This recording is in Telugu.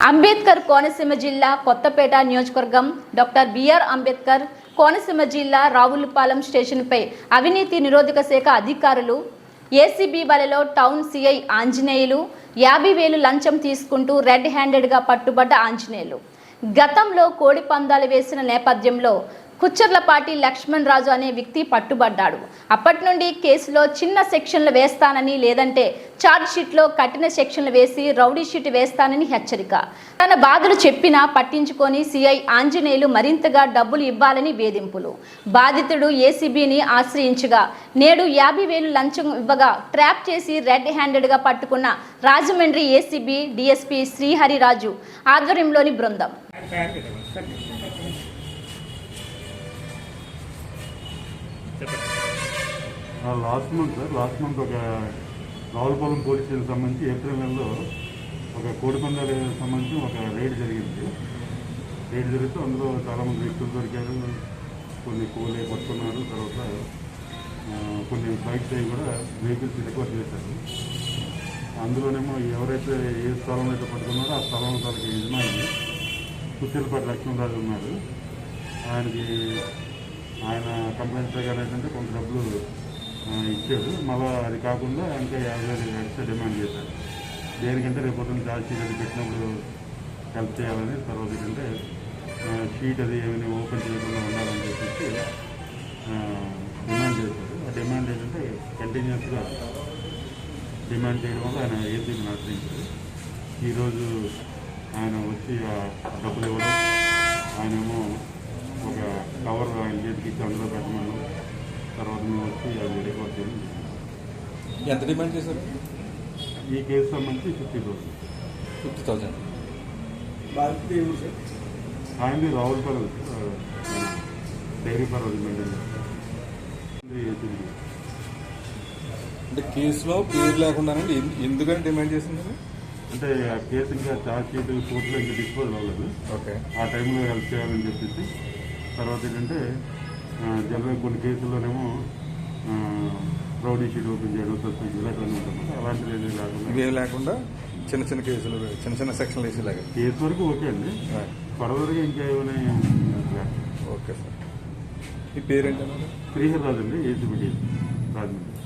అంబేద్కర్ కోనసీమ జిల్లా కొత్తపేట నియోజకవర్గం డాక్టర్ బిఆర్ అంబేద్కర్ కోనసీమ జిల్లా రావులపాలెం స్టేషన్పై అవినీతి నిరోధక శాఖ అధికారులు ఏసీబీ వలలో టౌన్ సిఐ ఆంజనేయులు యాభై వేలు లంచం తీసుకుంటూ రెడ్ హ్యాండెడ్గా పట్టుబడ్డ ఆంజనేయులు. గతంలో కోడి పందాలు వేసిన నేపథ్యంలో కుచ్చర్లపాటి లక్ష్మణ్ రాజు అనే వ్యక్తి పట్టుబడ్డాడు. అప్పటి నుండి కేసులో చిన్న సెక్షన్లు వేస్తానని లేదంటే ఛార్జ్ షీట్లో కఠిన సెక్షన్లు వేసి రౌడీ షీట్ వేస్తానని హెచ్చరిక. తన బాధలు చెప్పినా పట్టించుకొని సిఐ ఆంజనేయులు మరింతగా డబ్బులు ఇవ్వాలని వేధింపులు. బాధితుడు ఏసీబీని ఆశ్రయించగా నేడు యాభై వేలు లంచం ఇవ్వగా ట్రాప్ చేసి రెడ్ హ్యాండెడ్గా పట్టుకున్న రాజమండ్రి ఏసీబీ డిఎస్పీ శ్రీహరిరాజు ఆధ్వర్యంలోని బృందం. Last month sir last month ఒక రావులపాలెం పోలీస్ స్టేషన్ సంబంధించి ఏప్రిల్ నెలలో ఒక కోడిపందాల సంబంధించి ఒక రైడ్ జరిగింది. రైడ్ జరిగితే అందులో చాలామంది వ్యక్తులు దొరికారు. కొన్ని కోలే పట్టుకున్నారు. తర్వాత కొన్ని బైక్స్ అవి కూడా వెహికల్స్ రికవర్ చేశారు. అందులోనేమో ఎవరైతే ఏ స్థలంలో అయితే పట్టుకున్నారో ఆ స్థలం తనకి యజమాని కుచ్చిలపాటి లక్ష్మణరాజు ఉన్నారు ఆయనకి ఆయన కంప్లైంట్ ప్రకారం ఏంటంటే కొంత డబ్బులు ఇచ్చాడు మళ్ళీ అది కాకుండా ఇంకా యాభై వేలు ఎక్స్ట్రా డిమాండ్ చేశారు. దేనికంటే రేపు పొద్దున్న ఛార్జ్ షీట్ అది పెట్టినప్పుడు హెల్ప్ చేయాలని తర్వాత ఏంటంటే షీట్ అది ఏమైనా ఓపెన్ చేయకుండా ఉండాలని చెప్పేసి డిమాండ్ చేశారు. ఆ డిమాండ్ ఏంటంటే కంటిన్యూస్గా డిమాండ్ చేయడం వల్ల ఆయన ఏసీబీని నడిపించారు ఈరోజు ఆయన వచ్చి ఆ డబ్బులు ఇవ్వడం ఆయనేమో ఒక కవర్ ఆయన చేతికి ఇచ్చి అందులో పెట్టమని తర్వాత మేము వచ్చి జరిగింది. ఎంత డిమాండ్ చేశారు? ఈ కేసు సంబంధించి ఫిఫ్టీ థౌసండ్. ఫిఫ్టీ థౌజండ్ ఆయనది రావులపల్లి డైరీ ఫార్ మెయింటైన్ అంటే కేసులో పేరు ఎన్- ఎందుకని డిమాండ్ చేసింది అంటే ఆ కేసు ఇంకా ఛార్జ్ షీట్ కోర్టులో ఇంకా డిస్పోజ్ అవ్వలేదు. ఓకే. ఆ టైంలో హెల్ప్ చేయాలని చెప్పేసి తర్వాత ఏంటంటే జనరల్ కొన్ని కేసుల్లోనేమో రౌడీ షీట్ ఓపెన్ చేయడం సస్పెండ్ అట్లా ఉంటుంది అలాంటిది ఏమీ లేకుండా. ఇవేం లేకుండా చిన్న చిన్న కేసులు చిన్న చిన్న సెక్షన్లు వేసేలాగా. కేసు వరకు ఓకే అండి. ఫర్దర్గా ఇంకా ఏమైనా ఓకే సార్ ఈ పేరేంటన్నారు శ్రీహర్ రాజు అండి ఏసీబీ రాజమండ్రి.